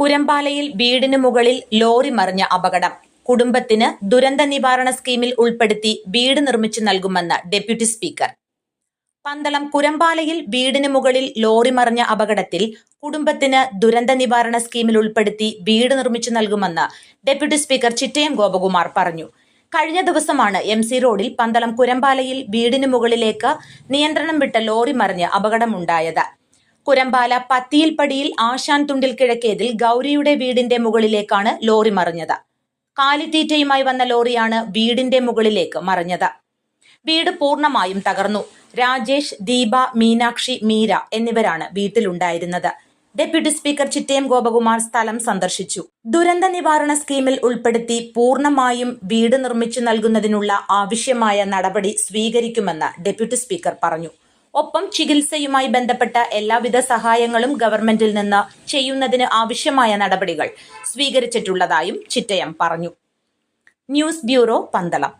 കുരമ്പാലയിൽ വീടിന് മുകളിൽ ലോറി മറിഞ്ഞ അപകടം. കുടുംബത്തിന് ദുരന്ത നിവാരണ സ്കീമിൽ ഉൾപ്പെടുത്തി വീട് നിർമ്മിച്ചു നൽകുമെന്ന് ഡെപ്യൂട്ടി സ്പീക്കർ. പന്തളം കുരമ്പാലയിൽ വീടിന് മുകളിൽ ലോറി മറിഞ്ഞ അപകടത്തിൽ കുടുംബത്തിന് ദുരന്ത നിവാരണ സ്കീമിൽ ഉൾപ്പെടുത്തി വീട് നിർമ്മിച്ചു നൽകുമെന്ന് ഡെപ്യൂട്ടി സ്പീക്കർ ചിറ്റയം ഗോപകുമാർ പറഞ്ഞു. കഴിഞ്ഞ ദിവസമാണ് എം സി റോഡിൽ പന്തളം കുരമ്പാലയിൽ വീടിന് മുകളിലേക്ക് നിയന്ത്രണം വിട്ട ലോറി മറിഞ്ഞ് അപകടമുണ്ടായത്. കുരമ്പാല പത്തിയിൽപ്പടിയിൽ ആശാൻ തുണ്ടിൽ കിഴക്കേതിൽ ഗൗരിയുടെ വീടിന്റെ മുകളിലേക്കാണ് ലോറി മറിഞ്ഞത്. കാലിത്തീറ്റയുമായി വന്ന ലോറിയാണ് വീടിന്റെ മുകളിലേക്ക് മറിഞ്ഞത്. വീട് പൂർണമായും തകർന്നു. രാജേഷ് ദീപ മീനാക്ഷി മീര എന്നിവരാണ് വീട്ടിലുണ്ടായിരുന്നത്. ഡെപ്യൂട്ടി സ്പീക്കർ ചിറ്റയം ഗോപകുമാർ സ്ഥലം സന്ദർശിച്ചു. ദുരന്ത നിവാരണ സ്കീമിൽ ഉൾപ്പെടുത്തി പൂർണമായും വീട് നിർമ്മിച്ചു നൽകുന്നതിനുള്ള ആവശ്യമായ നടപടി സ്വീകരിക്കുമെന്ന് ഡെപ്യൂട്ടി സ്പീക്കർ പറഞ്ഞു. ഒപ്പം ചികിത്സയുമായി ബന്ധപ്പെട്ട എല്ലാവിധ സഹായങ്ങളും ഗവൺമെന്റിൽ നിന്ന് ചെയ്യുന്നതിന് ആവശ്യമായ നടപടികൾ സ്വീകരിച്ചിട്ടുള്ളതായും ചിറ്റയം പറഞ്ഞു. News bureau Pandalam.